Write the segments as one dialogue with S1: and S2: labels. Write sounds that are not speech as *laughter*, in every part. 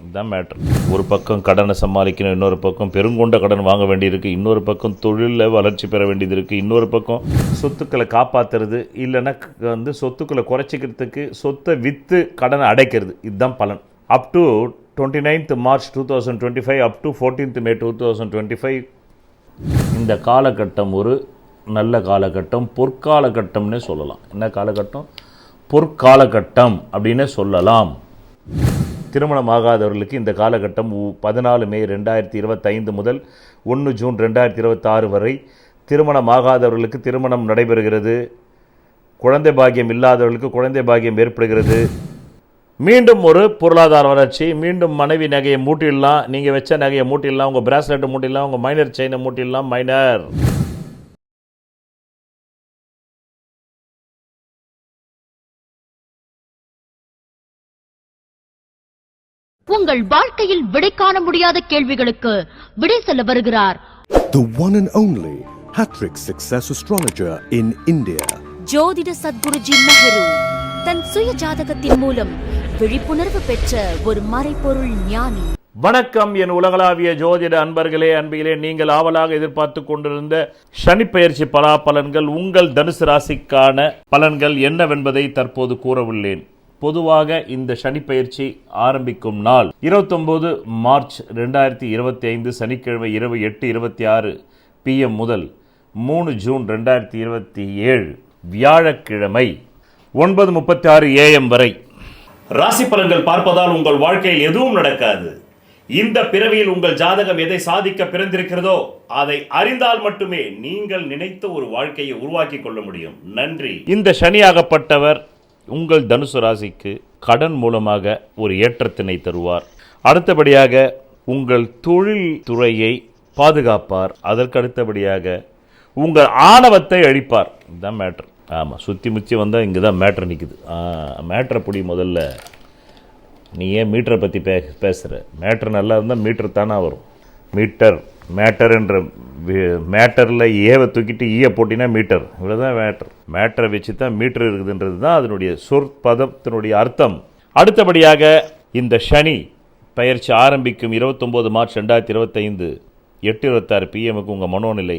S1: இதுதான் மேட்ரு ஒரு பக்கம் கடனை சமாளிக்கணும் இன்னொரு பக்கம் பெருங்கொண்ட கடன் வாங்க வேண்டியிருக்கு இன்னொரு பக்கம் தொழிலில் வளர்ச்சி பெற வேண்டியது இருக்குது இன்னொரு பக்கம் சொத்துக்களை காப்பாற்றுறது இல்லைன்னா வந்து சொத்துக்களை குறைச்சிக்கிறதுக்கு சொத்தை விற்று கடனை அடைக்கிறது. இதுதான் பலன். Up to twenty ninth March two thousand twenty five up to fourteenth May two thousand twenty five இந்த காலகட்டம் ஒரு நல்ல காலகட்டம் பொற்காலகட்டம்னே சொல்லலாம். என்ன காலகட்டம்? பொற்காலகட்டம் அப்படின்னே சொல்லலாம். திருமணம் ஆகாதவர்களுக்கு இந்த காலகட்டம் பதினாலு மே ரெண்டாயிரத்தி இருபத்தைந்து முதல் ஒன்று ஜூன் ரெண்டாயிரத்தி இருபத்தாறு வரை திருமணம் ஆகாதவர்களுக்கு திருமணம் நடைபெறுகிறது. குழந்தை பாக்கியம் இல்லாதவர்களுக்கு குழந்தை பாக்கியம் ஏற்படுகிறது. மீண்டும் ஒரு பொருளாதார வளர்ச்சி மீண்டும் மனைவி நகையை மூட்டிடலாம். நீங்கள் வச்ச நகையை மூட்டிடலாம் உங்கள் பிராஸ்லெட்டை மூட்டிடலாம் உங்கள் மைனர் செயினை மூட்டிடலாம் மைனர்
S2: உங்கள் வாழ்க்கையில் விடை காண முடியாத கேள்விகளுக்கு விடை சொல்ல வருகிறார்.
S3: The one and only Hattrick Success Astrologer in India.
S4: ஜோதிட சத்குருஜி மெஹரு தன் சுய ஜாதகத்தின் மூலம் விழிப்புணர்வு பெற்ற ஒரு மறைபொருள் ஞானி.
S1: வணக்கம் என் உலகளாவிய ஜோதிட அன்பர்களே அன்பிகளே நீங்கள் ஆவலாக எதிர்பார்த்து கொண்டிருந்த சனிப்பெயர்ச்சி பலாபலன்கள் உங்கள் தனுசு ராசிக்கான பலன்கள் என்னவென்பதை தற்போது கூறவுள்ளேன். பொதுவாக இந்த சனிப்பெயர்ச்சி ஆரம்பிக்கும் நாள். 29 மார்ச் ரெண்டாயிரத்தி இருபத்தி ஐந்து சனிக்கிழமை இரவு எட்டு இருபத்தி ஆறு பிஎம் முதல் மூணு ஜூன் ரெண்டாயிரத்தி இருபத்தி ஏழு வியாழக்கிழமை ஒன்பது முப்பத்தி ஆறு ஏஎம் வரை.
S5: ராசி பலன்கள் பார்ப்பதால் உங்கள் வாழ்க்கையில் எதுவும் நடக்காது. இந்த பிறவியில் உங்கள் ஜாதகம் எதை சாதிக்க பிறந்திருக்கிறதோ அதை அறிந்தால் மட்டுமே நீங்கள் நினைத்த ஒரு வாழ்க்கையை உருவாக்கி கொள்ள முடியும். நன்றி.
S1: இந்த சனியாகப்பட்டவர் உங்கள் தனுசு ராசிக்கு கடன் மூலமாக ஒரு ஏற்றத்தினை தருவார். அடுத்தபடியாக உங்கள் தொழில் துறையை பாதுகாப்பார். அதற்கு அடுத்தபடியாக உங்கள் ஆணவத்தை அழிப்பார். இதுதான் மேட்ரு ஆமாம் சுற்றி முச்சி வந்தால் இங்கே தான் மேட்ரு நிற்குது மேட்ரை பிடி முதல்ல. நீ ஏன் மீட்டரை பற்றி பே பேசுகிற மேட்ரு நல்லா இருந்தால் மீட்டர் தானே வரும். மீட்டர் மேட்டர் என்ற மேட்டரில் ஏவை தூக்கிட்டு ஈய போட்டினா மீட்டர். இவ்வளோதான் மேட்டர். மேட்டரை வச்சு தான் மீட்டர் இருக்குதுன்றது தான் அதனுடைய சொற்பதத்தினுடைய அர்த்தம். அடுத்தபடியாக இந்த சனி பயிற்சி ஆரம்பிக்கும் இருபத்தொம்போது மார்ச் ரெண்டாயிரத்தி இருபத்தைந்து எட்டு இருபத்தாறு பிஎம்முக்கு உங்கள் மனோநிலை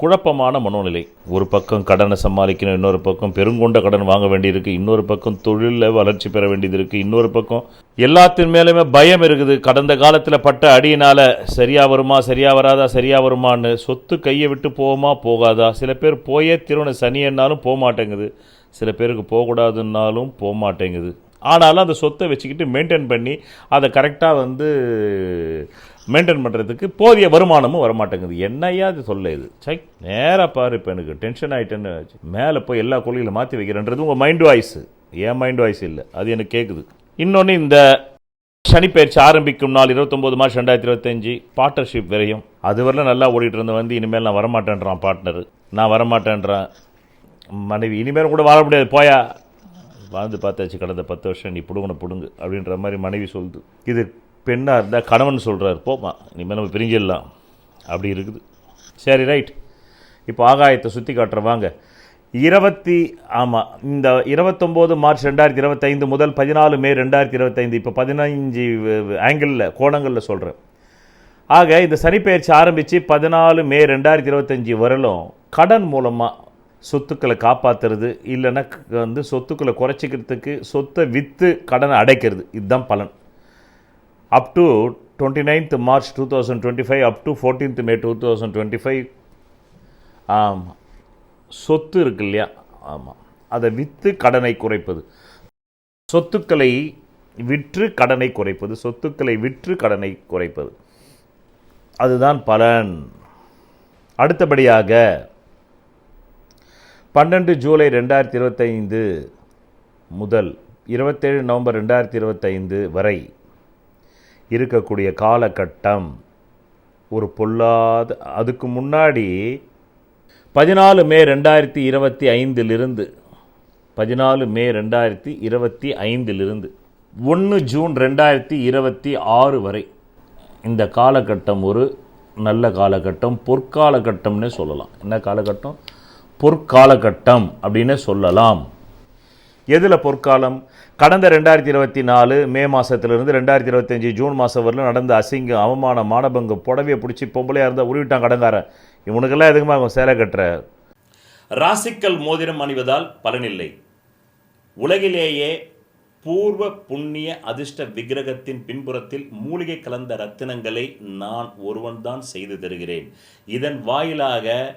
S1: குழப்பமான மனோநிலை. ஒரு பக்கம் கடனை சமாளிக்கணும் இன்னொரு பக்கம் பெருங்கொண்ட கடன் வாங்க வேண்டியிருக்கு இன்னொரு பக்கம் தொழிலில் வளர்ச்சி பெற வேண்டியது இருக்குது இன்னொரு பக்கம் எல்லாத்தின் மேலுமே பயம் இருக்குது. கடந்த காலத்தில் பட்ட அடியினால் சரியாக வருமா சரியாக வராதா சரியாக வருமான்னு சொத்து கையை விட்டு போகுமா போகாதா? சில பேர் போயே திருவண்ண சனியன்னாலும் போக மாட்டேங்குது சில பேருக்கு போகக்கூடாதுன்னாலும் போக மாட்டேங்குது ஆனாலும் அந்த சொத்தை வச்சுக்கிட்டு மெயின்டைன் பண்ணி அதை கரெக்டாக வந்து மெயின்டைன் பண்ணுறதுக்கு போதிய வருமானமும் வரமாட்டேங்குது. என்னையா அது சொல்ல இது? சை நேராக பாரு இப்போ எனக்கு டென்ஷன் ஆகிட்டேன்னு மேலே போய் எல்லா கொள்கைகளை மாற்றி வைக்கிறேன்றது உங்கள் மைண்ட் வாய்ஸ் என் மைண்ட் வாய்ஸ் இல்லை. அது எனக்கு கேட்குது இன்னொன்று இந்த சனிப்பயிற்சி ஆரம்பிக்கும் நாள் இருபத்தொம்போது மார்ச் ரெண்டாயிரத்தி இருபத்தஞ்சி பார்ட்னர்ஷிப் விரையும். அதுவரையிலும் நல்லா ஓடிட்டு இருந்த வந்து இனிமேல் நான் வரமாட்டேன்றான் பார்ட்னர் நான் வரமாட்டேன்றான். மனைவி இனிமேல் கூட வாழ முடியாது. போயா. வாழ்ந்து பார்த்தாச்சு கடந்த பத்து வருஷம் நீ பிடுங்கன பிடுங்கு அப்படின்ற மாதிரி மனைவி சொல்லுது. இது பெண்ணாக இருந்தால் கணவன் சொல்கிறார் போமா இனிமேல் நம்ம பிரிஞ்சிடலாம். அப்படி இருக்குது. சரி ரைட். இப்போ ஆகாயத்தை சுற்றி காட்டுறவாங்க இருபத்தி ஆமாம் இந்த இருபத்தொம்போது மார்ச் ரெண்டாயிரத்தி இருபத்தைந்து முதல் பதினாலு மே ரெண்டாயிரத்தி இருபத்தைந்து இப்போ பதினஞ்சு ஆங்கிளில் கோணங்களில் சொல்கிறேன் ஆக இந்த சனிப்பெயர்ச்சி ஆரம்பித்து பதினாலு மே ரெண்டாயிரத்தி இருபத்தஞ்சி வரலும் கடன் மூலமாக சொத்துக்களை காப்பாற்றுறது இல்லைன்னா வந்து சொத்துக்களை குறைச்சிக்கிறதுக்கு சொத்தை விற்று கடனை அடைக்கிறது. இதுதான் பலன். Up to twenty ninth March two thousand twenty five up to fourteenth May two thousand twenty five ஆமாம் சொத்து இருக்கு இல்லையா? ஆமாம் அதை விற்று கடனை குறைப்பது. சொத்துக்களை விற்று கடனை குறைப்பது. சொத்துக்களை விற்று கடனை குறைப்பது. அதுதான் பலன். அடுத்தபடியாக பன்னெண்டு ஜூலை ரெண்டாயிரத்தி இருபத்தைந்து முதல் இருபத்தேழு நவம்பர் ரெண்டாயிரத்தி இருபத்தைந்து வரை இருக்கக்கூடிய காலகட்டம் ஒரு பொல்லாத அதுக்கு முன்னாடி பதினாலு மே ரெண்டாயிரத்தி இருபத்தி ஐந்திலிருந்து பதினாலு மே ரெண்டாயிரத்தி இருபத்தி ஐந்திலிருந்து ஒன்று ஜூன் ரெண்டாயிரத்தி இருபத்தி ஆறு வரை இந்த காலகட்டம் ஒரு நல்ல காலகட்டம் பொற்காலகட்டம்னே சொல்லலாம். என்ன காலகட்டம்? பொற்காலகட்டம் அப்படின்னு சொல்லலாம். எதில் பொற்காலம்? கடந்த ரெண்டாயிரத்தி இருபத்தி நாலு மே மாதத்துலேருந்து ரெண்டாயிரத்தி இருபத்தஞ்சி ஜூன் மாதம் வரலும் நடந்த அசிங்க அவமான மானபங்கு புடவையை பிடிச்சி பொம்பளையாக இருந்தால் உருவிட்டான் கடங்காரன் இவனுக்கெல்லாம் எதுக்குமா அவன் சேலை கட்டுற?
S5: ராசிக்கல் மோதிரம் அணிவதால் பலனில்லை. உலகிலேயே பூர்வ புண்ணிய அதிர்ஷ்ட விக்கிரகத்தின் பின்புறத்தில் மூலிகை கலந்த ரத்தினங்களை நான் ஒருவன்தான் செய்து தருகிறேன். இதன் வாயிலாக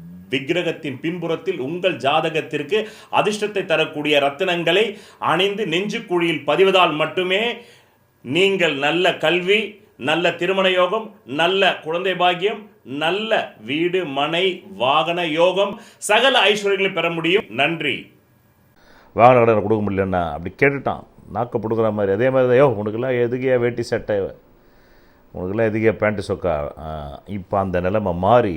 S5: விக்கிரகத்தின் பின்புறத்தில் உங்கள் ஜாதகத்திற்கு அதிர்ஷ்டத்தை தரக்கூடிய ரத்தினங்களை அணிந்து நெஞ்சுக்குழியில் பதிவதால் மட்டுமே நீங்கள் நல்ல கல்வி நல்ல திருமண யோகம் நல்ல குழந்தை பாக்கியம் நல்ல வீடு மனை வாகன யோகம் சகல ஐஸ்வர்யங்களை பெற முடியும். நன்றி.
S1: வாகன கடனை கொடுக்க முடியலன்னா அப்படி கேட்டுட்டான். நாக்க பிடுக்குற மாதிரி. அதே மாதிரி தான் யோகம் கொடுக்கல எதுக்கியா வேட்டி சட்டை? உனக்கெல்லாம் எதுக்கியா பேண்ட்டு சொக்கா? இப்போ அந்த நிலைமை மாறி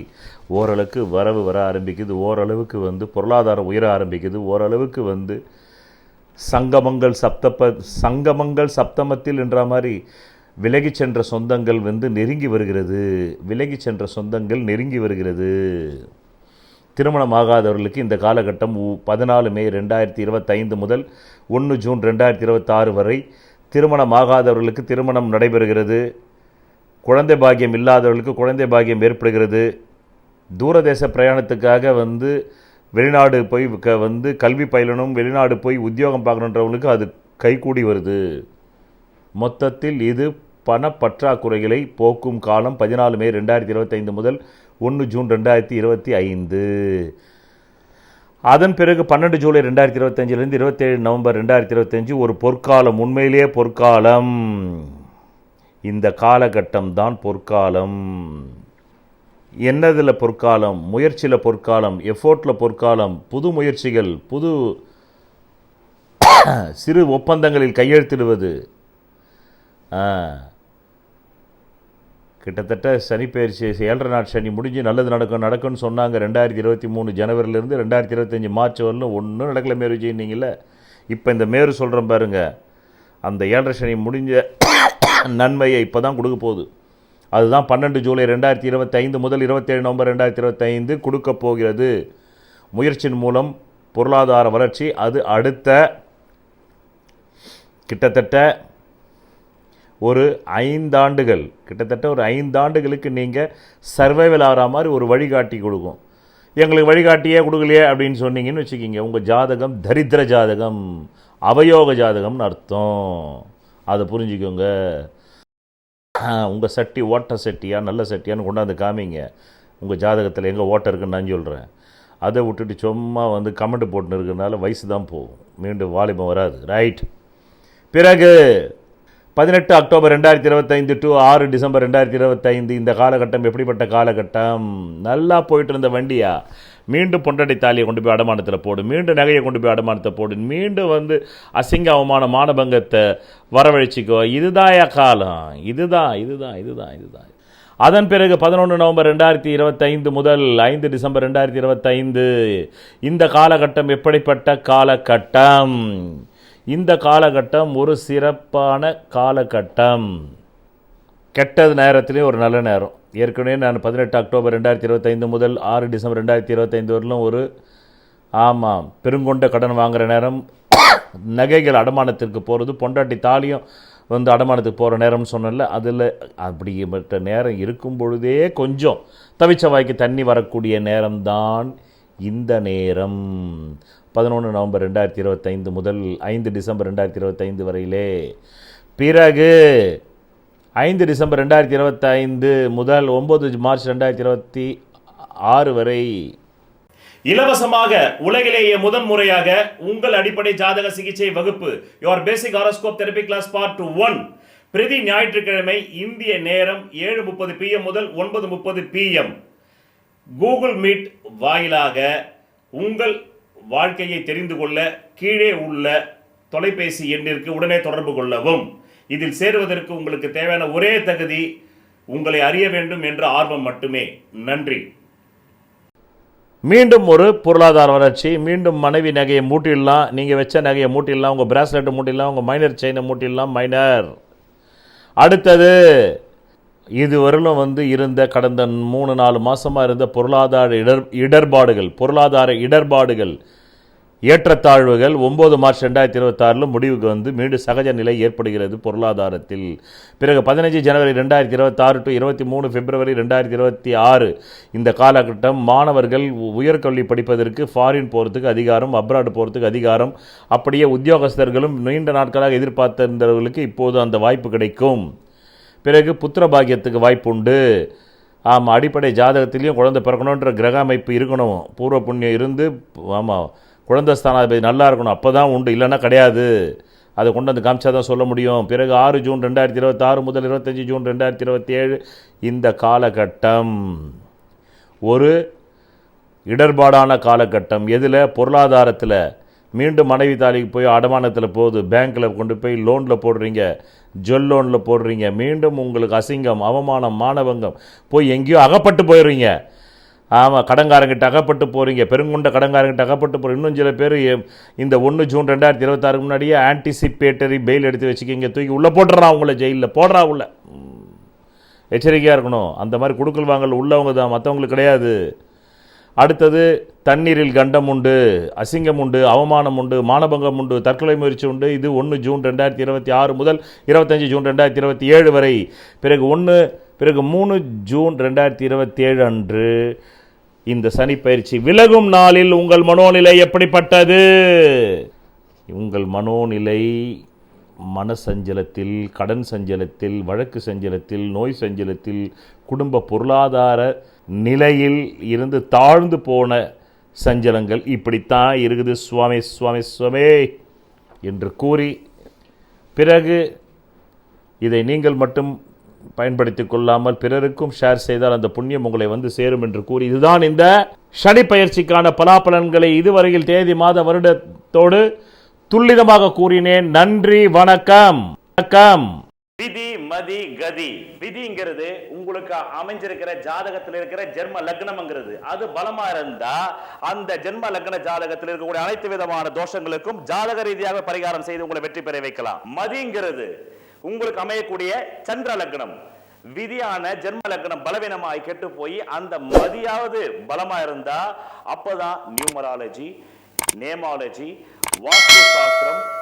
S1: ஓரளவுக்கு வரவு வர ஆரம்பிக்குது. ஓரளவுக்கு வந்து பொருளாதாரம் உயர ஆரம்பிக்குது. ஓரளவுக்கு வந்து சங்கமங்கள் சப்தப்ப சங்கமங்கள் சப்தமத்தில் என்ற மாதிரி விலகி சென்ற சொந்தங்கள் வந்து நெருங்கி வருகிறது. விலகி சென்ற சொந்தங்கள் நெருங்கி வருகிறது. திருமணம் ஆகாதவர்களுக்கு இந்த காலகட்டம் பதினாலு மே ரெண்டாயிரத்தி இருபத்தைந்து முதல் ஒன்று ஜூன் ரெண்டாயிரத்தி இருபத்தாறு வரை திருமணம் ஆகாதவர்களுக்கு திருமணம் நடைபெறுகிறது. குழந்தை பாக்கியம் இல்லாதவர்களுக்கு குழந்தை பாக்கியம் ஏற்படுகிறது. தூரதேச பிரயாணத்துக்காக வந்து வெளிநாடு போய் க வந்து கல்வி பயிலணும் வெளிநாடு போய் உத்தியோகம் பார்க்கணுன்றவங்களுக்கு அது கைகூடி வருது. மொத்தத்தில் இது பணப்பற்றாக்குறைகளை போக்கும் காலம் பதினாலு மே ரெண்டாயிரத்தி இருபத்தைந்து முதல் ஒன்று ஜூன் ரெண்டாயிரத்தி இருபத்தி ஐந்து. அதன் பிறகு பன்னெண்டு ஜூலை ரெண்டாயிரத்தி இருபத்தஞ்சிலேருந்து இருபத்தேழு நவம்பர் ரெண்டாயிரத்தி இருபத்தஞ்சு ஒரு பொற்காலம் உண்மையிலேயே பொற்காலம். இந்த காலகட்டம் தான் பொற்காலம். என்னதில் பொற்காலம்? முயற்சியில் பொற்காலம் எஃபோர்ட்டில் பொற்காலம் புது முயற்சிகள் புது *coughs* சிறு ஒப்பந்தங்களில் கையெழுத்திடுவது. கிட்டத்தட்ட சனி பயிற்சி ஏழரை நாள் சனி முடிஞ்சு நல்லது நடக்கும் நடக்கும்னு சொன்னாங்க. ரெண்டாயிரத்தி இருபத்தி மூணு ஜனவரிலேருந்து ரெண்டாயிரத்தி இருபத்தஞ்சி மார்ச் வரலும் ஒன்றும் நடக்கல மேரு ஜெயினிங்கள இப்போ இந்த மேரு சொல்கிறேன் பாருங்கள் அந்த ஏழரை சனி முடிஞ்ச நன்மையை இப்போ தான் கொடுக்க போகுது. அதுதான் பன்னெண்டு ஜூலை ரெண்டாயிரத்தி இருபத்தைந்து முதல் இருபத்தேழு நவம்பர் ரெண்டாயிரத்தி இருபத்தைந்து கொடுக்க போகிறது. முயற்சியின் மூலம் பொருளாதார வளர்ச்சி அது அடுத்த கிட்டத்தட்ட ஒரு ஐந்தாண்டுகள் கிட்டத்தட்ட ஒரு ஐந்தாண்டுகளுக்கு நீங்கள் சர்வைவல் ஆகிற மாதிரி ஒரு வழிகாட்டி கொடுக்கும். எங்களுக்கு வழிகாட்டியே கொடுக்கலையே அப்படின்னு சொன்னீங்கன்னு வச்சுக்கிங்க. உங்கள் ஜாதகம் தரித்திர ஜாதகம் அவயோக ஜாதகம்னு அர்த்தம். அதை புரிஞ்சுக்கோங்க. உங்கள் சட்டி ஓட்ட சட்டியா நல்ல சட்டியான்னு கொண்டாந்து காமிங்க. உங்கள் ஜாதகத்தில் எங்கே ஓட்டை இருக்குன்னு நான் சொல்கிறேன் அதை விட்டுட்டு சும்மா வந்து கமெண்ட் போட்டுன்னு இருக்கிறதுனால வயசு தான் போகும். மீண்டும் வாலிபம் வராது. ரைட் பிறகு பதினெட்டு அக்டோபர் ரெண்டாயிரத்தி இருபத்தைந்து டு ஆறு டிசம்பர் ரெண்டாயிரத்தி இருபத்தைந்து இந்த காலகட்டம் எப்படிப்பட்ட காலகட்டம்? நல்லா போயிட்டு இருந்த வண்டியா? மீண்டும் பொண்டடை தாலியை கொண்டு போய் அடமானத்தில் போடு. மீண்டும் நகையை கொண்டு போய் அடமானத்தை போடு. மீண்டும் வந்து அசிங்க அவமான மானபங்கத்தை வரவழைச்சிக்கோ. இதுதான் காலம்? இதுதான் இதுதான் இதுதான் இதுதான் அதன் பிறகு பதினொன்று நவம்பர் ரெண்டாயிரத்தி இருபத்தைந்து முதல் ஐந்து டிசம்பர் ரெண்டாயிரத்தி இருபத்தைந்து இந்த காலகட்டம் எப்படிப்பட்ட காலகட்டம்? இந்த காலகட்டம் ஒரு சிறப்பான காலகட்டம். கெட்டது நேரத்துலேயும் ஒரு நல்ல நேரம். ஏற்கனவே நான் பதினெட்டு அக்டோபர் ரெண்டாயிரத்தி இருபத்தைந்து முதல் ஆறு டிசம்பர் ரெண்டாயிரத்தி இருபத்தைந்து வரலும் ஒரு ஆமாம் பெருங்கொண்ட கடன் வாங்குகிற நேரம். நகைகள் அடமானத்திற்கு போகிறது பொண்டாட்டி தாலியும் வந்து அடமானத்துக்கு போகிற நேரம்னு சொன்னல அதில் அப்படிப்பட்ட நேரம் இருக்கும் பொழுதே கொஞ்சம் தவிச்ச வாய்க்கு தண்ணி வரக்கூடிய நேரம்தான் இந்த நேரம். பதினொன்று நவம்பர் ரெண்டாயிரத்தி இருபத்தைந்து முதல் ஐந்து டிசம்பர் ரெண்டாயிரத்தி இருபத்தைந்து வரையிலே. பிறகு ஐந்து டிசம்பர் ரெண்டாயிரத்தி இருபத்தைந்து முதல் ஒம்பது மார்ச் ரெண்டாயிரத்தி இருபத்தி ஆறு வரை.
S5: இலவசமாக உலகிலேயே முதன் முறையாக உங்கள் அடிப்படை ஜாதக சிகிச்சை வகுப்பு your basic horoscope therapy class part one பிரதி ஞாயிற்றுக்கிழமை இந்திய நேரம் ஏழு முப்பது பிஎம் முதல் ஒன்பது முப்பது பிஎம் கூகுள் மீட் வாயிலாக உங்கள் வாழ்க்கையை தெரிந்து கொள்ள கீழே உள்ள தொலைபேசி எண்ணிற்கு உடனே தொடர்பு கொள்ளவும். இதில் சேருவதற்கு உங்களுக்கு தேவையான ஒரே தகுதி உங்களை அறிய வேண்டும் என்ற ஆர்வம் மட்டுமே. நன்றி.
S1: மீண்டும் ஒரு பொருளாதார வளர்ச்சி மீண்டும் மனைவி நகையை மூட்டிடலாம் நீங்கள் வச்ச நகையை மூட்டிடலாம் உங்கள் பிராஸ்லெட்டை மூட்டிடலாம் உங்கள் மைனர் செயினை மூட்டிடலாம் மைனர் அடுத்தது இதுவரையிலும் வந்து இருந்த கடந்த மூணு நாலு மாதமாக இருந்த பொருளாதார இடர் இடர்பாடுகள் பொருளாதார இடர்பாடுகள் ஏற்றத்தாழ்வுகள் ஒம்பது மார்ச் ரெண்டாயிரத்தி இருபத்தாறில் முடிவுக்கு வந்து மீண்டும் சகஜ நிலை ஏற்படுகிறது பொருளாதாரத்தில். பிறகு பதினஞ்சு ஜனவரி ரெண்டாயிரத்தி இருபத்தாறு டு இருபத்தி மூணு பிப்ரவரி ரெண்டாயிரத்தி இருபத்தி ஆறு இந்த காலகட்டம் மாணவர்கள் உயர்கல்வி படிப்பதற்கு ஃபாரின் போகிறதுக்கு அதிகாரம் அப்ராடு போகிறதுக்கு அதிகாரம் அப்படியே உத்தியோகஸ்தர்களும் நீண்ட நாட்களாக எதிர்பார்த்திருந்தவர்களுக்கு இப்போது அந்த வாய்ப்பு கிடைக்கும். பிறகு புத்திர பாக்கியத்துக்கு வாய்ப்பு உண்டு. ஆமாம் அடிப்படை ஜாதகத்திலையும் குழந்தை பிறக்கணுன்ற கிரக அமைப்பு இருக்கணும். பூர்வ புண்ணியம் இருந்து ஆமாம் குழந்தை ஸ்தானாதிபதி நல்லா இருக்கணும். அப்போ தான் உண்டு. இல்லைன்னா கிடையாது. அதை கொண்டு வந்து காமிச்சா தான் சொல்ல முடியும். பிறகு ஆறு ஜூன் ரெண்டாயிரத்தி இருபத்தாறு முதல் இருபத்தஞ்சி ஜூன் ரெண்டாயிரத்தி இருபத்தி ஏழு இந்த காலகட்டம். ஒரு இடர்பாடான காலகட்டம். எதில்? பொருளாதாரத்தில். மீண்டும் மனைவி தாலிக்கு போய் அடமானத்தில் போகுது. பேங்க்கில் கொண்டு போய் லோனில் போடுறீங்க. ஜொல் லோனில் போடுறீங்க. மீண்டும் உங்களுக்கு அசிங்கம் அவமானம் மானவங்கம் போய் எங்கேயோ அகப்பட்டு போயிடுறீங்க. ஆமாம் கடங்காரங்கிட்ட அகப்பட்டு போகிறீங்க பெருங்குண்ட கடங்காரங்கிட்ட அகப்பட்டு போகிற இன்னும் சில பேர் இந்த ஒன்று ஜூன் ரெண்டாயிரத்தி இருபத்தாறுக்கு முன்னாடியே ஆன்டிசிபேட்டரி பெயில் எடுத்து வச்சுக்கிங்க. தூக்கி உள்ளே போட்டுறான் அவங்கள ஜெயிலில். போடுறா உள்ள. எச்சரிக்கையாக இருக்கணும். அந்த மாதிரி குடுக்கல் வாங்கல் உள்ளவங்க தான். மற்றவங்களுக்கு கிடையாது. அடுத்தது தண்ணீரில் கண்டம் உண்டு அசிங்கம் உண்டு அவமானம் உண்டு மானபங்கம் உண்டு தற்கொலை முயற்சி உண்டு. இது ஒன்று ஜூன் ரெண்டாயிரத்தி இருபத்தி ஆறு முதல் இருபத்தஞ்சி ஜூன் ரெண்டாயிரத்தி இருபத்தி ஏழு வரை. பிறகு ஒன்று பிறகு மூணு ஜூன் ரெண்டாயிரத்தி இருபத்தி ஏழு அன்று இந்த சனி பயிற்சி விலகும் நாளில் உங்கள் மனோநிலை எப்படிப்பட்டது? உங்கள் மனோநிலை மன சஞ்சலத்தில் கடன் சஞ்சலத்தில் வழக்கு சஞ்சலத்தில் நோய் சஞ்சலத்தில் குடும்ப பொருளாதார நிலையில் இருந்து தாழ்ந்து போன சஞ்சலங்கள் இப்படித்தான் இருக்குது. சுவாமி சுவாமி சுவாமி என்று கூறி பிறகு இதை நீங்கள் மட்டும் பயன்படுத்தி கொள்ளாமல் பிறருக்கும் ஷேர் செய்தால் அந்த புண்ணியம் உங்களை வந்து சேரும் என்று கூறி இதுதான் இந்த சனி பயிற்சிக்கான பலாபலன்களை இதுவரையில் தேதி மாத வருடத்தோடு துல்லிதமாக கூறினேன். நன்றி வணக்கம். வணக்கம்.
S5: விதி மதி கதி. விதிங்கிறது உங்களுக்கு அமைஞ்சிருக்கிற ஜாதகத்தில் இருக்கிற ஜென்ம லக்னம்ங்கிறது. அது பலமா இருந்தா அந்த ஜென்ம லக்ன ஜாதகத்தில் இருக்கக்கூடிய அனைத்து விதமான தோஷங்களுக்கும் ஜாதக ரீதியாக பரிகாரம் செய்து உங்களை வெற்றி பெற வைக்கலாம். மதிங்கிறது உங்களுக்கு அமையக்கூடிய சந்திர லக்னம். விதியான ஜென்ம லக்னம் பலவீனமாய் கெட்டு போய் அந்த மதியாவது பலமா இருந்தா அப்பதான் நியூமராலஜி நேமாலஜி வாஸ்து சாஸ்திரம்